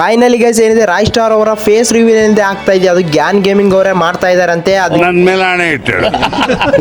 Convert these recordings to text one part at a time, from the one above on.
Finally guys ಏನಿದೆ? Roy star ಅವರ face review ಏನಿದೆ ಆಗ್ತಾ ಇದೆ. ಅದು ಗ್ಯಾನ್ ಗೇಮಿಂಗ್ ಅವರೇ ಮಾಡ್ತಾ ಇದಾರಂತೆ ಅದು ಮೇಲೆ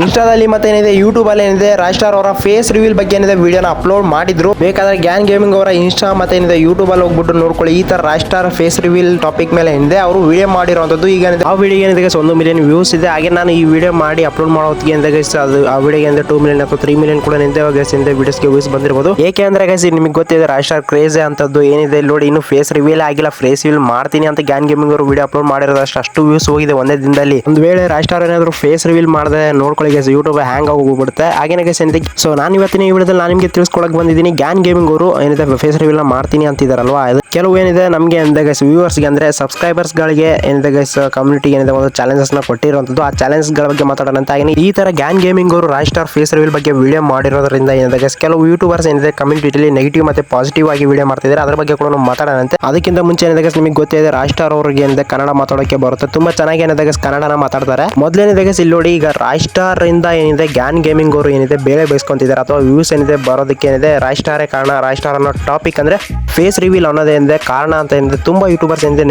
ಇನ್ಸ್ಟಾದಲ್ಲಿ ಮತ್ತೆ ಏನಿದೆ ಯೂಟ್ಯೂಬ್ ಅಲ್ಲಿ ಏನಿದೆ? ರಾಯ್ ಸ್ಟಾರ್ ಅವರ ಫೇಸ್ ರಿವ್ಯೂ ಬಗ್ಗೆ ಏನಿದೆ? ವಿಡಿಯೋನ ಅಪ್ಲೋಡ್ ಮಾಡಿದ್ರು. ಬೇಕಾದ್ರೆ ಗ್ಯಾನ್ ಗೇಮಿಂಗ್ ಅವರ ಇನ್ಸ್ಟಾ ಮತ್ತೆ ಏನಿದೆ ಯೂಟ್ಯೂಬ್ ಅಲ್ಲಿ ಹೋಗ್ಬಿಟ್ಟು ನೋಡ್ಕೊಳ್ಳಿ. ಈ ತರ Roy star face review topic ಮೇಲೆ ಏನಿದೆ? ಅವರು ವಿಡಿಯೋ ಮಾಡಿರುವಂತದ್ದು ಈಗ ಏನಿದೆ? ಆ ವಿಡಿಯೋ ಏನಿದೆ ಒಂದು ಮಿಲಿಯನ್ ವ್ಯೂಸ್ ಇದೆ. ಹಾಗೆ ನಾನು ಈ ವಿಡಿಯೋ ಮಾಡಿ ಅಪ್ಲೋಡ್ ಮಾಡೋ ಹೊತ್ತಿಗೆ ಏನಿದೆ ಗೈಸ್ ಅದು ಆ ವಿಡಿಯೋ ಏನಿದೆ? ಟೂ ಮಿಲಿಯನ್ ಅಥವಾ ತ್ರೀ ಮಿಲಿಯನ್ ಕೂಡ ನಿಂತೆ ಗೈಸ್ ಇಂದ ವಿಡಿಯೋಸ್ಗೆ ವ್ಯೂಸ್ ಬಂದಿರಬಹುದು ಏಕೆ ಅಂದ್ರೆ ಗೈಸ್ ನಿಮಗೆ ಗೊತ್ತಿದೆ ರಾಯ್ ಸ್ಟಾರ್ ಕ್ರೇಜ್ ಅಂತದ್ದು ಏನಿದೆ? ಇಲ್ಲಿ ನೋಡಿ ಇನ್ನು ಫೇಸ್ ರಿವೀಲ್ ಆಗಿಲ್ಲ ಫೇಸ್ ರಿವೀಲ್ ಮಾಡ್ತೀನಿ ಅಂತ ಗ್ಯಾನ್ ಗೇಮಿಂಗ್ ಅವರು ವಿಡಿಯೋ ಅಪ್ಲೋಡ್ ಮಾಡಿರೋದು ಅಷ್ಟು. ವ್ಯೂಸ್ ಹೋಗಿದೆ ಒಂದೇ ದಿನದಲ್ಲಿ. ಒಂದು ವೇಳೆ ರಾಯ್ ಸ್ಟಾರ್ ಏನಾದ್ರು ಫೇಸ್ ರಿವೀಲ್ ಮಾಡದೆ, ನೋಡ್ಕೊಳ್ಳಿ ಗೈಸ್ ಯೂಟ್ಯೂಬ್ ಹ್ಯಾಂಗ್ ಹೋಗ್ಬಿಡುತ್ತೆ. ಹಾಗೇನೆ ಗೈಸ್ ಏನಿದೆ ಸೊ ನಾನು ಇವತ್ತಿನ ಈ ವಿಡಿಯೋದಲ್ಲಿ ನಾನು ನಿಮಗೆ ತಿಳಿಸ್ಕೊಳಕ್ ಬಂದಿದ್ದೀನಿ ಗ್ಯಾನ್ ಗೇಮಿಂಗ್ ಅವರು ಏನಿದೆ ಫೇಸ್ ರಿವೀಲ್ ಮಾಡ್ತೀನಿ ಅಂತಿದಾರಲ್ವಾ? ಕೆಲವು ಏನಿದೆ ನಮಗೆ ಏನಿದೆ ಗೈಸ್ ವ್ಯೂವರ್ಸ್ಗೆ ಅಂದರೆ ಸಬ್ಸ್ಕ್ರೈಬರ್ಸ್ಗಳಿಗೆ ಏನಿದೆ ಗೈಸ್ ಕಮ್ಯುನಿಟಿ ಏನಿದೆ ಒಂದು ಚಾಲೆಂಜಸ್ನ ಕೊಟ್ಟಿರುವಂತದ್ದು ಆ ಚಾಲೆಂಜ್ಗಳ ಬಗ್ಗೆ ಮಾತಾಡೋಣ ಅಂತ ಹಾಗೆ ಈ ತರ ಗ್ಯಾನ್ ಗೇಮಿಂಗ್ ಅವರು ರಾಯ್ ಸ್ಟಾರ್ ಫೇಸ್ ರಿವೀಲ್ ಬಗ್ಗೆ ವಿಡಿಯೋ ಮಾಡಿರೋದ್ರಿಂದ ಏನಿದೆ ಗೈಸ್ ಕೆಲವು ಯೂಟ್ಯೂಬರ್ಸ್ ಏನಿದೆ ಕಮ್ಯುನಿಟಿಲಿ ನೆಗೆಟಿವ್ ಮತ್ತೆ ಪಾಸಿಟಿವ್ ಆಗಿ ವಿಡಿಯೋ ಮಾಡ್ತಿದ್ದಾರೆ ಅದ್ರ ಬಗ್ಗೆ ಕೂಡ ಮಾತಾಡೋಣಂತೆ ಅದಕ್ಕಿಂತ ಮುಂಚೆ ಏನಿದೆ ನಿಮಗೆ ಗೊತ್ತಿದೆ ರಾಜ್ ಸ್ಟಾರ್ ಅವ್ರಿಗೆ ಏನಿದೆ, ಕನ್ನಡ ಮಾತಾಡೋಕೆ ಬರುತ್ತೆ. ತುಂಬಾ ಚೆನ್ನಾಗಿ ಏನಿದೆ ಕನ್ನಡನ ಮಾತಾಡ್ತಾರೆ. ಮೊದಲೇನಿದೆ ಇಲ್ಲಿ ನೋಡಿ, ಈಗ ರಾಯ್ ಸ್ಟಾರ್ ಇಂದ ಏನಿದೆ ಗ್ಯಾನ್ ಗೇಮಿಂಗ್ ಅವರು ಏನಿದೆ ಬೇಳೆ ಬೇಯಿಸ್ಕೊಂತಿದ್ದಾರೆ ಅಥವಾ ವ್ಯೂಸ್ ಏನಿದೆ, ಬರೋದಕ್ಕೆ ಏನಿದೆ ರಾಯ್ ಸ್ಟಾರೇ ಕಾರಣ ರಾಯ್ ಸ್ಟಾರ್ ಅನ್ನೋ ಟಾಪಿಕ್ ಅಂದ್ರೆ ಫೇಸ್ ರಿವೀಲ್ ಅನ್ನೋದೇ ಏನಿದೆ, ಕಾರಣ ಅಂತ ಏನಿದೆ, ತುಂಬಾ ಯೂಟ್ಯೂಬರ್ಸ್ ಏನಿದೆ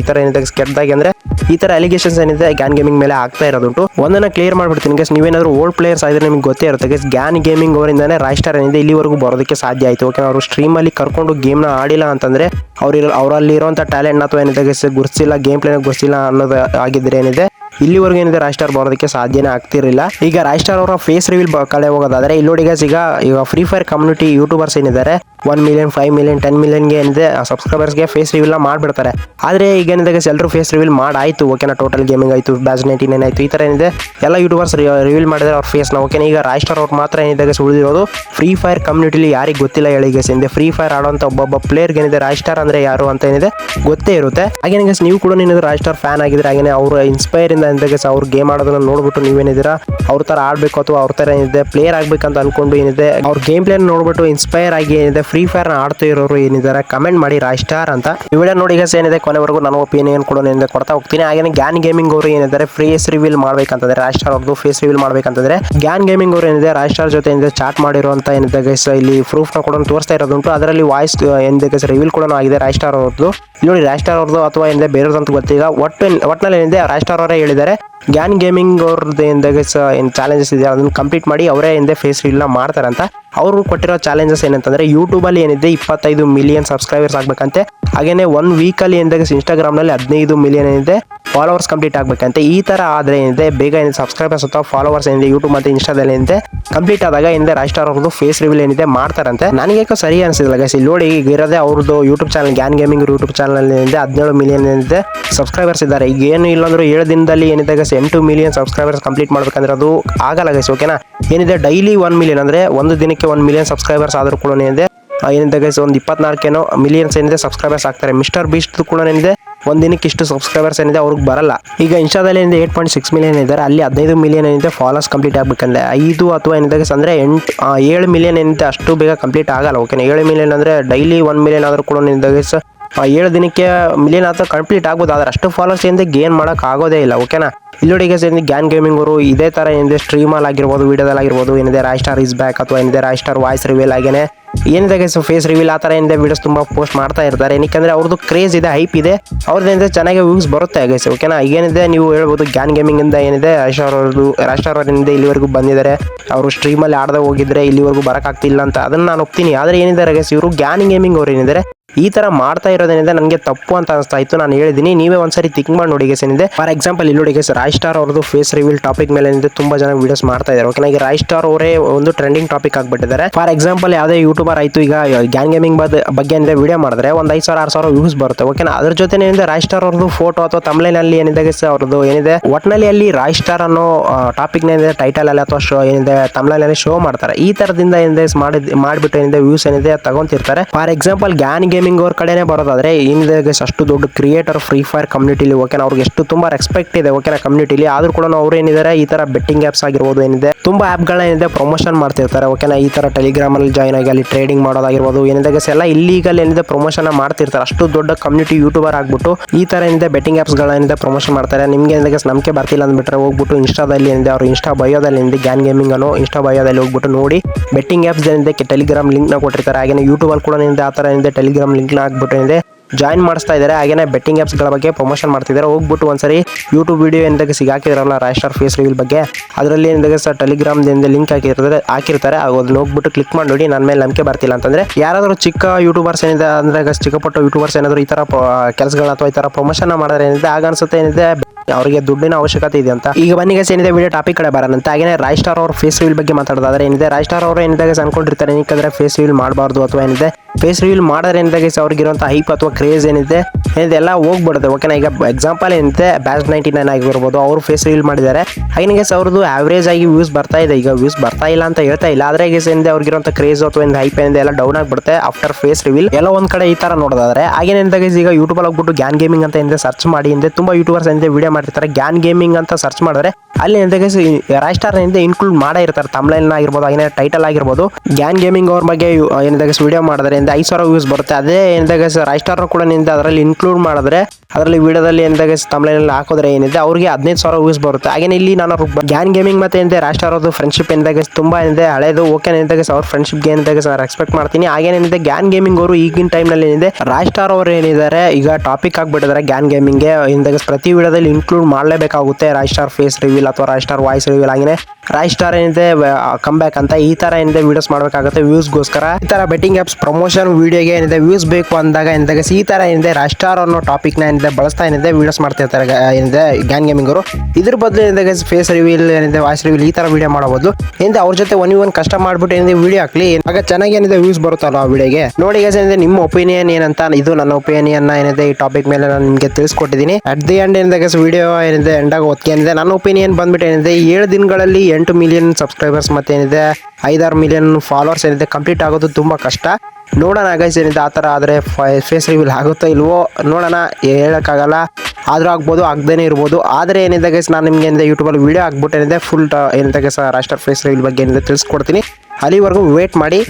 ಈ ತರ ಏನಿದೆ ಕೆಟ್ಟದಾಗಿ ಅಂದ್ರೆ ಈ ತರ ಅಲಿಗೇಷನ್ಸ್ ಏನಿದೆ ಗ್ಯಾನ್ ಗೇಮಿಂಗ್ ಮೇಲೆ ಆಗ್ತಾ ಇರೋದುಂಟು. ಒಂದನ್ನ ಕ್ಲಿಯರ್ ಮಾಡ್ಬಿಡ್ತೀನಿ ಗಸ್ ನೀವೇನಾದ್ರು ಓಲ್ಡ್ ಪ್ಲೇಯರ್ಸ್ ಆದ್ರೆ ನಿಮ್ಗೆ ಗೊತ್ತೇ ಇರುತ್ತೆ ಗಸ್ ಗ್ಯಾನ್ ಗೇಮಿಂಗ್ ಅವರಿಂದಾನೇ ರಾಜ್ ಸ್ಟಾರ್ ಏನಿದೆ, ಇಲ್ಲಿವರೆಗೂ ಬರೋದಕ್ಕೆ ಸಾಧ್ಯ ಆಯ್ತು. ಓಕೆ ಅವರು ಸ್ಟ್ರೀಮ್ ಅಲ್ಲಿ ಕರ್ಕೊಂಡು ಗೇಮ್ನ ಆಡಿಲ್ಲ ಅಂತಂದ್ರೆ ಅವ್ರ ಅವರಲ್ಲಿ ಇರುವಂತ ಟ್ಯಾಲೆಂಟ್ ಅಥವಾ ಏನಿದೆ ಗುರ್ಸಿಲ್ಲ ಗೇಮ್ ಪ್ಲೇನ ಗುರ್ಸಿಲ್ಲ ಅನ್ನೋದು ಆಗಿದ್ರೆ ಏನಿದೆ? ಇಲ್ಲಿವರೆಗೂ ಏನಿದೆ ರಾಯ್ ಸ್ಟಾರ್ ಬರೋದಕ್ಕೆ ಸಾಧ್ಯನೇ ಆಗ್ತಿರಲಿಲ್ಲ. ಈಗ ರಾಯ್ ಸ್ಟಾರ್ ಅವರ ಫೇಸ್ ರಿವೀಲ್ ಕಡೆ ಹೋಗೋದಾದ್ರೆ, ಇಲ್ಲಿ ನೋಡಿ ಈಗ ಈಗ ಫ್ರೀ ಫೈರ್ ಕಮ್ಯುನಿಟಿ ಯೂಟ್ಯೂಬರ್ಸ್ ಏನಿದ್ದಾರೆ one million five million ten ಮಿಲಿಯನ್ಗೆ ಏನಿದೆ ಸಬ್ಸ್ಕ್ರೈಬರ್ಸ್ಗೆ ಫೇಸ್ ರಿವೀಲ್ ಮಾಡಿಬಿಡ್ತಾರೆ. ಆದರೆ ಈಗ ಏನಿದೆ ಎಲ್ಲರೂ ಫೇಸ್ ರಿವೀಲ್ ಮಾಡಾಯ್ತು ಓಕೆನಾ ಟೋಟಲ್ ಗೇಮಿಂಗ್ ಆಯ್ತು ಬ್ಯಾಸ್ ನೈಂಟಿ ನೈನ್ ಆಯ್ತು ಈ ಥರ ಏನಿದೆ, ಎಲ್ಲ ಯೂಟ್ಯೂಬರ್ಸ್ ರಿವೀಲ್ ಮಾಡಿದ್ರೆ ಅವ್ರ ಫೇಸ್ನ ಓಕೆನಾ ಈಗ ರಾಯ್ ಸ್ಟಾರ್ ಅವ್ರು ಮಾತ್ರ ಏನಿದೆ ಉಳಿದಿರೋದು ಫ್ರೀ ಫೈರ್ ಕಮ್ಯುನಿಟಿಲಿ ಯಾರಿಗೆ ಗೊತ್ತಿಲ್ಲ ಹೇಳಿ ಗೈಸ್ ಏನಿದೆ ಫ್ರೀ ಫೈರ್ ಆಡೋಂಥ ಒಬ್ಬೊಬ್ಬ ಪ್ಲೇಯರ್ಗೆ ಏನಿದೆ, ರಾಯ್ ಸ್ಟಾರ್ ಅಂದ್ರೆ ಯಾರು ಅಂತ ಏನಿದೆ ಗೊತ್ತೇ ಇರುತ್ತೆ. ಹಾಗೆ ನೀವು ಕೂಡ ಏನಿದೆ ರಾಯ್ ಸ್ಟಾರ್ ಫ್ಯಾನ್ ಆಗಿದ್ರೆ, ಹಾಗೇನೆ ಅವರು ಇನ್ಸ್ಪೈರ್ ಏನಿದೆ guys ಅವ್ರು ಗೇಮ್ ಆಡೋದನ್ನ ನೋಡ್ಬಿಟ್ಟು ನೀವೇನಿದ್ದೀರಾ? ಅವ್ರ ತರ ಆಡ್ಬೇಕು ಅಥವಾ ಅವ್ರ ತರ ಏನಿದೆ ಪ್ಲೇಯರ್ ಅಂತ ಅನ್ಕೊಂಡು ಏನಿದೆ, ಅವ್ರ ಗೇಮ್ ಪ್ಲೇನ್ ನೋಡ್ಬಿಟ್ಟು ಇನ್ಸ್ಪೈರ್ ಆಗಿ ಏನಿದೆ ಫ್ರೀ ಫೈರ್ನ ಆಡ್ತಾ ಇರೋರು ಏನಿದ್ದಾರೆ ಕಮೆಂಟ್ ಮಾಡಿ ರಾಯ್ ಸ್ಟಾರ್ ಅಂತ. ಈ ವಿಡಿಯೋ ನೋಡಿ ಈಗ ಏನಿದೆ, ಕೊನೆವರೆಗೂ ನಾನು ಒಪಿನಿಯನ್ ಕೂಡ ಏನಿದೆ ಕೊಡ್ತಾ ಹೋಗ್ತೀನಿ. ಹಾಗೇನೆ ಗ್ಯಾನ್ ಗೇಮಿಂಗ್ ಅವರು ಏನಿದ್ದಾರೆ ಫೇಸ್ ರಿವೀಲ್ ಮಾಡ್ಬೇಕಂತಂದ್ರೆ ರಾಯ್ ಸ್ಟಾರ್ ಅವ್ರದ್ದು ಫೇಸ್ ರಿವೀಲ್ ಮಾಡ್ಬೇಕಂತಂದ್ರೆ ಗ್ಯಾನ್ ಗೇಮಿಂಗ್ ಅವರು ಏನಿದೆ ರಾಯ್ ಸ್ಟಾರ್ ಜೊತೆ ಏನಿದೆ ಚಾಟ್ ಮಾಡಿರುವಂತ ಏನಿದೆ ಗೈಸ್ ಇಲ್ಲಿ ಪ್ರೂಫ್ನ ಕೂಡ ತೋರಿಸ್ತಾ ಇರೋದುಂಟು. ಅದರಲ್ಲಿ ವಾಯ್ಸ್ ಏನಿದೆ ಗೈಸ್ ರಿವೀಲ್ ಕೂಡ ಆಗಿದೆ ರಾಯ್ ಸ್ಟಾರ್ ಅವ್ರದ್ದು ನೋಡಿ ರಾಯ್ ಸ್ಟಾರ್ ಅವ್ರದ್ದು ಅಥವಾ ಏನಿದೆ ಬೇರೆದಂತ ಗೊತ್ತಿಲ್ಲ. ಒಟ್ಟು ಒಟ್ಟಿನಲ್ಲಿ ಏನಿದೆ ರಾಯ್ ಅವರೇ ಅವರೇ göre ಗ್ಯಾನ್ ಗೇಮಿಂಗ್ ಅವ್ರದ್ದು ಏನಿದೆ ಏನು ಚಾಲೆಂಜಸ್ ಇದೆ, ಅದನ್ನ ಕಂಪ್ಲೀಟ್ ಮಾಡಿ ಅವರೇ ಹಿಂದೆ ಫೇಸ್ ರೀಲ್ನ ಮಾಡ್ತಾರಂತ ಅವರು ಕೊಟ್ಟಿರೋ ಚಾಲೆಂಜಸ್ ಏನಂತಂದ್ರೆ ಯೂಟ್ಯೂಬಲ್ಲಿ ಏನಿದೆ ಇಪ್ಪತ್ತೈದು ಮಿಲಿಯನ್ ಸಬ್ಸ್ಕ್ರೈಬರ್ಸ್ ಆಗಬೇಕಂತೆ. ಹಾಗೇನೆ ಒನ್ ವೀಕಲ್ಲಿ ಏನಿದೆ ಇನ್ಸ್ಟಾಗ್ರಾಮ್ನಲ್ಲಿ ಹದಿನೈದು ಮಿಲಿಯನ್ ಏನಿದೆ ಫಾಲೋವರ್ಸ್ ಕಂಪ್ಲೀಟ್ ಆಗಬೇಕಂತೆ. ಈ ತರ ಆದ್ರೆ ಏನಿದೆ ಬೇಗ ಏನಿದೆ ಸಬ್ಸ್ಕ್ರೈಬರ್ಸ್ ಅಥವಾ ಫಾಲೋವರ್ಸ್ ಏನಿದೆ ಯೂಟ್ಯೂಬ್ ಮತ್ತೆ ಇನ್ಸ್ಟಾದಲ್ಲಿ ಏನಿದೆ ಕಂಪ್ಲೀಟ್ ಆದಾಗ ಹಿಂದೆ ರಾಜ್ಟಾರ್ ಅವ್ರದ್ದು ಫೇಸ್ ರಿವೀಲ್ ಏನಿದೆ ಮಾಡ್ತಾರಂತೆ. ನನಗೆ ಯಾಕೋ ಸರಿ ಅನಿಸಿಲ್ಲ ಗೈಸ್ ಇಲ್ಲಿ ನೋಡಿ ಈಗ ಇರೋದೇ ಅವ್ರದ್ದು YouTube channel Gyan gaming YouTube channel ಏನಿದೆ ಹದಿನೇಳು ಮಿಲಿಯನ್ ಏನಿದೆ ಸಬ್ಸ್ಕ್ರೈಬರ್ಸ್ ಇದ್ದಾರೆ. ಈಗ ಏನು ಇಲ್ಲಾಂದ್ರೂ ಏಳು ದಿನದಲ್ಲಿ ಏನಿದೆ ಗೈಸ್ ಎಂಟು ಮಿಲಿಯನ್ ಸಬ್ಸ್ಕ್ರೈಬರ್ಸ್ ಕಂಪ್ಲೀಟ್ ಮಾಡ್ಬೇಕಂದ್ರೆ ಅದು ಆಗಲ್ಲ ಗೈಸ್ ಓಕೆನಾ ಏನಿದೆ ಡೈಲಿ ಒನ್ ಮಿಲಿಯನ್ ಅಂದ್ರೆ ಒಂದು ದಿನಕ್ಕೆ ಒನ್ ಮಿಲಿಯನ್ ಸಬ್ಸ್ಕ್ರೈಬರ್ಸ್ ಆದರೂ ಕೂಡ ಏನಿದೆ? ಏನಿದೆ ಗೈಸ್ ಒಂದು ಇಪ್ಪತ್ನಾಲ್ಕೇನೋ ಮಿಲಿಯನ್ಸ್ ಏನಿದೆ ಸಬ್ಸ್ಕ್ರೈಬರ್ಸ್ ಆಗ್ತಾರೆ. ಮಿಸ್ಟರ್ ಬೀಸ್ಟ್ ಕೂಡ ಏನಿದೆ, ಒಂದ್ ದಿನಕ್ಕೆ ಇಷ್ಟು ಸಬ್ಸ್ಕ್ರೈಬರ್ಸ್ ಏನಿದೆ ಅವ್ರಿಗೆ ಬರಲ್ಲ. ಈಗ ಇನ್ಸ್ಟಾದಲ್ಲಿ ಏನಿದೆ ಏಟ್ ಪಾಯಿಂಟ್ ಸಿಕ್ಸ್ ಮಿಲಿಯನ್ ಇದ್ದಾರೆ ಅಲ್ಲಿ ಹದಿನೈದು ಮಿಲಿಯನ್ ಏನಿದೆ ಫಾಲೋಸ್ ಕಂಪ್ಲೀಟ್ ಆಗಬೇಕಂದ್ರೆ. ಐದು ಅಥವಾ ಏನಿದೆ ಗೈಸ್ ಅಂದ್ರೆ ಎಂಟು ಏಳು ಮಿಲಿಯನ್ ಏನಿದೆ ಅಷ್ಟು ಬೇಗ ಕಂಪ್ಲೀಟ್ ಆಗಲ್ಲ ಓಕೆನಾ ಏಳು ಮಿಲಿಯನ್ ಅಂದ್ರೆ ಡೈಲಿ ಒನ್ ಮಿಲಿಯನ್ ಆದರೂ ಕೂಡ ಏನಿದೆ ಏಳು ದಿನಕ್ಕೆ ಮಿಲಿಯನ್ ಅಥವಾ ಕಂಪ್ಲೀಟ್ ಆಗ್ಬೋದು. ಆದ್ರೆ ಅಷ್ಟು ಫಾಲೋಸ್ ಏನಿದೆ ಗೇನ್ ಮಾಡಕ್ ಆಗೋದೇ ಇಲ್ಲ ಓಕೆನಾ ಇಲ್ಲಿ ಏನಿದೆ ಗ್ಯಾನ್ ಗೇಮಿಂಗ್ ಅವರು ಇದೇ ತರ ಏನಿದೆ ಸ್ಟ್ರೀಮಲ್ಲಿ ಆಗಿರ್ಬೋದು ವಿಡಿಯೋದಲ್ಲಿ ಆಗಿರ್ಬೋದು, ಏನಿದೆ ರಾಯ್ ಸ್ಟಾರ್ ಇಸ್ ಬ್ಯಾಕ್ ಅಥವಾ ಏನಿದೆ ರಾಯ್ ಸ್ಟಾರ್ ವಾಯ್ಸ್ ರಿವೀಲ್ ಆಗೇನೆ. ಏನಿದೆ ಗೈಸ್ ಫೇಸ್ ರಿವೀಲ್ ಆ ಥರ ಏನಿದೆ ವಿಡಿಯೋಸ್ ತುಂಬ ಪೋಸ್ಟ್ ಮಾಡ್ತಾ ಇರ್ತಾರೆ. ಏನಕ್ಕೆ ಅವ್ರದ್ದು ಕ್ರೇಜ್ ಇದೆ ಹೈಪ್ ಇದೆ. ಅವ್ರದ್ದೇನಿದೆ ಚೆನ್ನಾಗಿ ವ್ಯೂಸ್ ಬರುತ್ತೆ ಗೈಸ್ ಓಕೆನಾ ಏನಿದೆ, ನೀವು ಹೇಳ್ಬೋದು ಗ್ಯಾನ್ ಗೇಮಿಂಗ್ ಇಂದ ಏನಿದೆ ಅವರು ಅವ್ರದ್ದು ಸ್ಟಾರ್ ಅವರಿಂದ ಇಲ್ಲಿವರೆಗೂ ಬಂದಿದ್ದಾರೆ. ಅವರು ಸ್ಟ್ರೀಮಲ್ಲಿ ಆಡದೆ ಹೋಗಿದ್ರೆ ಇಲ್ಲಿವರೆಗೂ ಬರೋಕ್ಕಾಗ್ತಿಲ್ಲ ಅಂತ. ಅದನ್ನ ನಾನು ಒಪ್ತೀನಿ. ಆದರೆ ಏನಿದ್ದಾರೆ ಗೈಸ್ ಇವರು ಗ್ಯಾನ್ ಗೇಮಿಂಗ್ ಅವ್ರು ಏನಿದ್ದಾರೆ ಈ ತರ ಮಾಡ್ತಾ ಇರೋದ್ರಿಂದ ನನಗೆ ತಪ್ಪು ಅಂತ ಅನಿಸ್ತಾ ಇತ್ತು ನಾನು ಹೇಳಿದ್ದೀನಿ, ನೀವೇ ಒಂದ್ಸರಿ ತಿಂಕ್ ಮಾಡಿ ನೋಡಿ ಏನಿದೆ. ಫಾರ್ ಎಕ್ಸಾಂಪಲ್ ಇಲ್ಲಿ ನೋಡಿ ರಾಯ್ ಸ್ಟಾರ್ ಅವ್ರದ್ದು ಫೇಸ್ ರಿವೀಲ್ ಟಾಪಿಕ್ ಮೇಲೆ ಏನಿದೆ, ತುಂಬಾ ಜನ ವಿಡಿಯೋಸ್ ಮಾಡ್ತಾ ಇದ್ದಾರೆ. ಓಕೆನಾ ಈಗ ರಾಯ್ ಸ್ಟಾರ್ ಅವರೇ ಒಂದು ಟ್ರೆಂಡಿಂಗ್ ಟಾಪಿಕ್ ಆಗಿಬಿಟ್ಟಿದ್ದಾರೆ. ಫಾರ್ ಎಕ್ಸಾಂಪಲ್ ಯಾವುದೇ ಯೂಟ್ಯೂಬರ್ ಆಯ್ತು, ಈಗ ಗ್ಯಾನ್ ಗೇಮಿಂಗ್ ಬಗ್ಗೆ ಏನಿದೆ ವಿಡಿಯೋ ಮಾಡಿದ್ರೆ ಒಂದು ಐದು ಸಾವಿರ, ಆರು ಸಾವಿರ ವ್ಯೂಸ್ ಬರುತ್ತೆ. ಓಕೆನಾ ಅದ್ರ ಜೊತೆ ಏನಿದೆ ರಾಯ್ ಸ್ಟಾರ್ ಅವ್ರದ್ದು ಫೋಟೋ ಅಥವಾ ತಮ್ಲೈನಲ್ಲಿ ಏನಿದೆ ಅವ್ರದ್ದು ಏನಿದೆ, ಒಟ್ನಲ್ಲಿ ಅಲ್ಲಿ ರಾಯ್ ಸ್ಟಾರ್ ಅನ್ನೋ ಟಾಪಿಕ್ ಏನಿದೆ ಟೈಟಲ್ ಅಲ್ಲಿ ಅಥವಾ ಶೋ ಏನಿದೆ ತಮ್ಲೈನಲ್ಲಿ ಶೋ ಮಾಡ್ತಾರೆ. ಈ ತರದಿಂದ ಏನಿದೆ ಮಾಡಿ ಮಾಡ್ಬಿಟ್ಟು ಏನಿದೆ ವ್ಯೂಸ್ ಏನಿದೆ, ತಗೊಂತಿರ್ತಾರೆ. ಫಾರ್ ಎಕ್ಸಾಂಪಲ್ ಗ್ಯಾನ್ ಗೇಮಿಂಗ್ ಅವ್ರ ಕಡೆನೇ ಬರೋದಾದ್ರೆ ಏನಿದೆ ಅಷ್ಟು ದೊಡ್ಡ ಕ್ರಿಯೇಟರ್ ಫ್ರೀ ಫೈರ್ ಕಮ್ಯುನಿಟಿಲಿ ಓಕೆನಾ ಅವ್ರಿಗೆ ಎಷ್ಟು ತುಂಬಾ ರೆಸ್ಪೆಕ್ಟ್ ಇದೆ ಓಕೆನಾ ಕಮ್ಯುನಿಟಿಲಿ ಆದರೂ ಕೂಡ ಅವ್ರು ಏನಿದ್ದಾರೆ ಈ ತರ ಬೆಟ್ಟಿಂಗ್ ಆಪ್ಸ್ ಆಗಿರ್ಬೋದು ಏನಿದೆ, ತುಂಬಾ ಆ್ಯಪ್ಗಳನ್ನ ಏನಿದೆ ಪ್ರಮೋಷನ್ ಮಾಡ್ತಿರ್ತಾರೆ ಓಕೆನಾ ಈ ತರ ಟೆಲಿಗ್ರಾಮ್ ಅಲ್ಲಿ ಜಾಯ್ನ್ ಆಗಿ, ಅಲ್ಲಿ ಟ್ರೇಡಿಂಗ್ ಮಾಡೋದಾಗಿರ್ಬೋದು, ಏನಿದೆ ಎಲ್ಲ ಇಲ್ಲಿಗಲ್ ಏನಿದೆ ಪ್ರಮೋಷನ್ ಮಾಡ್ತಿರ್ತಾರೆ. ಅಷ್ಟು ದೊಡ್ಡ ಕಮ್ಯುನಿಟಿ ಯೂಟ್ಯೂಬರ್ ಆಗ್ಬಿಟ್ಟು ಈ ತರ ಏನಿದೆ ಬೆಟ್ಟಿಂಗ್ ಆಪ್ಸ್ ಗಳೇನಿದೆ ಪ್ರಮೋಷನ್ ಮಾಡ್ತಾರೆ. ನಿಮಗೆ ಏನಿದೆ ನಂಬಿಕೆ ಬರ್ತಿಲ್ಲ ಅಂದ್ಬಿಟ್ರೆ ಹೋಗ್ಬಿಟ್ಟು ಇನ್ಸ್ಟಾದಲ್ಲಿ ಏನಿದೆ, ಅವ್ರು ಇನ್ಸ್ಟಾ ಬಯೋದಲ್ಲಿ ಏನಿದೆ ಗ್ಯಾನ್ ಗೇಮಿಂಗ್ ಅನ್ನೋ ಇನ್ಸ್ಟಾ ಬಯೋದಲ್ಲಿ ಹೋಗ್ಬಿಟ್ಟು ನೋಡಿ. ಬೆಟ್ಟಿಂಗ್ ಆಪ್ಸ್ ಏನಿದೆ ಟೆಲಿಗ್ರಾಮ್ ಲಿಂಕ್ನ ಕೊಟ್ಟಿರ್ತಾರೆ. ಹಾಗೆ ಯೂಟ್ಯೂಬ್ ಅಲ್ಲಿ ಕೂಡ ಏನಿದೆ, ಆ ಏನಿದೆ ಟೆಲಿಗ್ರಾಮ್ ಲಿಂಕ್ನ ಹಾಕ್ಬಿಟ್ಟು ಏನಿದೆ ಜಾಯಿನ್ ಮಾಡಿಸ್ತಾ ಇದ್ದಾರೆ. ಹಾಗೆಯೇ ಬೆಟ್ಟಿಂಗ್ ಆ್ಯಪ್ಸ್ಗಳ ಬಗ್ಗೆ ಪ್ರಮೋಷನ್ ಮಾಡ್ತಿದ್ದಾರೆ ಹೋಗ್ಬಿಟ್ಟು ಒಂದ್ಸರಿ ಯೂಟ್ಯೂಬ್ ವಿಡಿಯೋ ಎಂದಾಗ ಸಿಗಾಕಿದ್ರಲ್ಲ ರಾಯ್ ಸ್ಟಾರ್ ಫೇಸ್ ರಿವೀಲ್ ಬಗ್ಗೆ. ಅದರಲ್ಲಿ ಏನಿದಾಗ ಸರ್ ಟೆಲಿಗ್ರಾಮ್ದಿಂದ ಲಿಂಕ್ ಹಾಕಿರ್ತಾರೆ. ಹಾಕಿರ್ತಾರೆ ಅದನ್ನ ಹೋಗ್ಬಿಟ್ಟು ಕ್ಲಿಕ್ ಮಾಡಿ ನೋಡಿ ನನ್ನ ಮೇಲೆ ನಂಬಿಕೆ ಬರ್ತಿಲ್ಲ ಅಂತಂದ್ರೆ, ಯಾರಾದರೂ ಚಿಕ್ಕ ಯೂಟ್ಯೂಬರ್ಸ್ ಏನಿದೆ ಅಂದ್ರೆ ಚಿಕ್ಕಪುಟ್ಟ ಚಿಕ್ಕ ಪುಟ್ಟ ಯೂಟ್ಯೂಬರ್ಸ್ ಏನಾದರೂ ಈ ಥರ ಕೆಲಸಗಳನ್ನ ಅಥವಾ ಈ ಥರ ಪ್ರಮೋಷನ್ ಮಾಡಿದ್ರೆ ಏನಿದೆ, ಆಗ ಅನ್ಸುತ್ತೆ ಏನಿದೆ, ಅವರಿಗೆ ದುಡ್ಡಿನ ಅವಶ್ಯಕತೆ ಇದೆ ಅಂತ. ಈಗ ಬನ್ನಿ ಏನಿದೆ ವಿಡಿಯೋ ಟಾಪಿಕ್ ಕಡೆ ಬರೋಣಂತೆ ಹಾಗೇನೆ ರಾಯ್ ಸ್ಟಾರ್ ಅವ್ರ ಫೇಸ್ ರಿವೀಲ್ ಬಗ್ಗೆ ಮಾತಾಡೋದಾದ್ರೆ ಏನಿದೆ ರಾಯ್ ಸ್ಟಾರ್ ಅವರು ಏನಿದೆ ಅನ್ಕೊಂಡಿರ್ತಾರೆ. ಏನಕ್ಕೆ ಫೇಸ್ ರಿವೀಲ್ ಮಾಡಬಾರ್ದು ಅಥವಾ ಏನಿದೆ ಫೇಸ್ ರಿವೀಲ್ ಮಾಡಿದ್ರೆ ಏನಿದೆ ಅವ್ರಿಗೆ ಅವ್ರಿಗಿರುವಂಥ ಹೈಪ್ ಅಥವಾ ಕ್ರೇಜ್ ಏನಿದೆ ಎಲ್ಲ ಹೋಗ್ಬಿಡುತ್ತೆ. ಓಕೆನಾ ಈಗ ಎಕ್ಸಾಂಪಲ್ ಏನಿದೆ ಬ್ಯಾಚ್ ನೈಂಟಿ ನೈನ್ ಆಗಿರ್ಬೋದು, ಅವರು ಫೇಸ್ ರೀಲ್ ಮಾಡಿದ್ದಾರೆ. ಹಾಗೆ ಗೈಸ್ ಅವ್ರದ್ದು ಆವ್ರೇಜ್ ಆಗಿ ವ್ಯೂಸ್ ಬರ್ತಾ ಇದೆ. ಈಗ ವ್ಯೂಸ್ ಬರ್ತಾ ಇಲ್ಲ ಅಂತ ಹೇಳ್ತಾ ಇಲ್ಲ. ಆದ್ರೆ ಗೈಸ್ ಏನಿದೆ ಅವ್ರಿಗಿರೋಂಥ ಕ್ರೇಜ್ ಅಥವಾ ಒಂದು ಹೈಪ್ ಏನಿದೆ ಎಲ್ಲ ಡೌನ್ ಆಗಿಬಿಡುತ್ತೆ ಆಫ್ಟರ್ ಫೇಸ್ ರಿವೀಲ್ ಎಲ್ಲ ಒಂದ್ ಕಡೆ ಈ ತರ ನೋಡೋದಾದ್ರೆ ಹಾಗೆ ಗೈಸ್ ಈಗ ಯೂಟ್ಯೂಬ್ ಅಲ್ಲಿ ಹೋಗ್ಬಿಟ್ಟು ಗ್ಯಾನ್ ಗೇಮಿಂಗ್ ಅಂತ ಏನಿದೆ ಸರ್ಚ್ ಮಾಡಿ ಹಿಂದೆ ತುಂಬಾ ಯೂಟ್ಯೂಬರ್ಸ್ ಏನಿದೆ ವಿಡಿಯೋ ಮಾಡಿರ್ತಾರೆ. ಗ್ಯಾನ್ ಗೇಮಿಂಗ್ ಅಂತ ಸರ್ಚ್ ಮಾಡಿದ್ರೆ ಅಲ್ಲಿ ಏನಿದೆ ಗೈಸ್ ರಾಯ್ ಸ್ಟಾರ್ ಏನಿದೆ ಇನ್ಕ್ಲೂಡ್ ಮಾಡೇ ಇರ್ತಾರೆ. ತಮ್ಲೈನ್ ಆಗಿರ್ಬೋದು ಏನೇ ಟೈಟಲ್ ಆಗಿರ್ಬೋದು. ಗ್ಯಾನ್ ಗೇಮಿಂಗ್ ಅವ್ರ ಬಗ್ಗೆ ಏನಿದೆ ಗೈಸ್ ವಿಡಿಯೋ ಮಾಡಿದ್ರೆ ಏನಿದೆ ಐದು ಸಾವಿರ ವ್ಯೂಸ್ ಬರುತ್ತೆ. ಅದೇ ಗೈಸ್ ರಾಯ್ ಸ್ಟಾರ್ ಕೂಡ ನಿಂದ ಅದರಲ್ಲಿ ಇನ್ಕ್ಲೂಡ್ ಮಾಡಿದ್ರೆ, ಅದರಲ್ಲಿ ವಿಡಿಯೋದಲ್ಲಿ ಏನಿದೆ ತಮಿಳಲ್ಲಿ ತಮ್ಲೈನ್ ಹಾಕಿದ್ರೆ ಏನಿದೆ, ಅವ್ರಿಗೆ ಹದಿನೈದು ಸಾವಿರ ವ್ಯೂಸ್ ಬರುತ್ತೆ. ಹಾಗೇನೆ ಇಲ್ಲಿ ನಾನು ಗ್ಯಾನ್ ಗೇಮಿಂಗ್ ಮತ್ತೆ ಏನಿದೆ ರಾಯ್ ಸ್ಟಾರ್ ಅವ್ರದ್ದು ಫ್ರೆಂಡ್ಶಿಪ್ ಏನಿದೆ ತುಂಬ ಏನಿದೆ ಹಳೆಯದು ಓಕೆ ಏನಿದೆ ಅವ್ರ ಫ್ರೆಂಡ್ಶಿಪ್ಗೆ ಏನಿದೆ ಕೇಸ್ ನಾನು ಎಕ್ಸ್ಪೆಕ್ಟ್ ಮಾಡ್ತೀನಿ. ಹಾಗೇನಿದೆ ಗ್ಯಾನ್ ಗೇಮಿಂಗ್ ಅವರು ಈಗಿನ ಟೈಮ್ನಲ್ಲಿ ಏನಿದೆ ರಾಯ್ ಸ್ಟಾರ್ ಅವರು ಏನಿದ್ದಾರೆ, ಈಗ ಟಾಪಿಕ್ ಆಗಿಬಿಟ್ಟಿದ್ದಾರೆ ಗ್ಯಾನ್ ಗೇಮಿಂಗ್ಗೆ ಏನಿದೆ ಪ್ರತಿ ವಿಡಿಯೋದಲ್ಲಿ ಇನ್ಕ್ಲೂಡ್ ಮಾಡಲೇಬೇಕಾಗುತ್ತೆ ರಾಯ್ ಸ್ಟಾರ್ ಫೇಸ್ ರಿವೀಲ್ ಅಥವಾ ರಾಯ್ ಸ್ಟಾರ್ ವಾಯ್ಸ್ ರಿವೀಲ್ ಹಾಗೆ ರಾಯ್ ಸ್ಟಾರ್ ಏನಿದೆ ಕಮ್ ಬ್ಯಾಕ್ ಅಂತ ಈ ತರ ಏನಿದೆ ವಿಡಿಯೋಸ್ ಮಾಡಬೇಕಾಗುತ್ತೆ ವ್ಯೂಸ್ಗೋಸ್ಕರ ಈ ತರ ಬೆಟ್ಟಿಂಗ್ ಆಪ್ಸ್ ಪ್ರಮೋಷನ್ ವಿಡಿಯೋಗೆ ಏನಿದೆ ವ್ಯೂಸ್ ಬೇಕು ಅಂದಾಗ ಏನಿದೆ ಈ ತರ ಏನಿದೆ ರಾಯ್ ಸ್ಟಾರ್ ಅನ್ನೋ ಟಾಪಿಕ್ನ ಏನಿದೆ, ಬಳಸ್ತಾ ಏನಿದೆ ವಿಡಿಯೋಸ್ ಮಾಡ್ತಿರ್ತಾರೆ ಏನಿದೆ ಗ್ಯಾನ್ ಗೇಮಿಂಗ್ ಅವರು. ಇದ್ರ ಬದಲು ಏನಿದೆ ಫೇಸ್ ರಿವೀಲ್ ಏನಿದೆ ವಾಯ್ಸ್ ರಿವೀಲ್ ಈ ತರ ವಿಡಿಯೋ ಮಾಡಬಹುದು. ಏನಿದೆ, ಅವ್ರ ಜೊತೆ ಒನ್ ಒನ್ ಕಷ್ಟ ಮಾಡ್ಬಿಟ್ಟು ಏನಿದೆ ವಿಡಿಯೋ ಹಾಕ್ಲಿ. ಆಗ ಚೆನ್ನಾಗಿ ಏನಿದೆ ವ್ಯೂಸ್ ಬರುತ್ತಲ್ಲ ಆ ವಿಡಿಯೋಗೆ ನೋಡಿ ಗೈಸ್ ಏನಿದೆ, ನಿಮ್ಮ ಒಪಿನಿಯನ್ ಏನಂತ, ಇದು ನನ್ನ ಒಪಿನಿಯನ್ ಏನಿದೆ, ಈ ಟಾಪಿಕ್ ಮೇಲೆ ನಾನು ನಿಮಗೆ ತಿಳಿಸ್ಕೊಟ್ಟಿದ್ದೀನಿ. ಅಟ್ ದಿ ಎಂಡ್ ಏನಿದೆ ಗೈಸ್ ವಿಡಿಯೋ ಏನಿದೆ ಎಂಡ್ ಆಗಿ ಏನಿದೆ, ನನ್ನ ಒಪಿನಿಯನ್ ಬಂದ್ಬಿಟ್ಟು ಏನಿದೆ ಏಳು ದಿನಗಳಲ್ಲಿ ಎಂಟು ಮಿಲಿಯನ್ ಸಬ್ಸ್ಕ್ರೈಬರ್ಸ್ ಮತ್ತೆ ಏನಿದೆ, ಐದಾರು ಮಿಲಿಯನ್ ಫಾಲೋವರ್ಸ್ ಏನಿದೆ ಕಂಪ್ಲೀಟ್ ಆಗೋದು ತುಂಬಾ ಕಷ್ಟ. ನೋಡೋಣ ಗೈಸ್ ಏನಿದೆ, ಆ ಥರ ಆದರೆ ಫೇಸ್ ರಿವೀಲ್ ಆಗುತ್ತೋ ಇಲ್ವೋ, ನೋಡೋಣ, ಹೇಳೋಕ್ಕಾಗಲ್ಲ. ಆದರೂ ಆಗ್ಬೋದು, ಆಗದೇನೆ ಇರ್ಬೋದು. ಆದರೆ ಏನಿದೆ ಗೈಸ್ ನಾನು ನಿಮಗೆ ಏನಿದೆ ಯೂಟ್ಯೂಬಲ್ಲಿ ವಿಡಿಯೋ ಹಾಕ್ಬಿಟ್ಟು ಏನಿದೆ ಫುಲ್ ಏನಿದೆ ಗೈಸ್ ರಾಷ್ಟ್ರ ಫೇಸ್ ರಿವೀಲ್ ಬಗ್ಗೆ ಏನಿದೆ ತಿಳಿಸ್ಕೊಡ್ತೀನಿ. ಅಲ್ಲಿವರೆಗೂ ವೇಟ್ ಮಾಡಿ.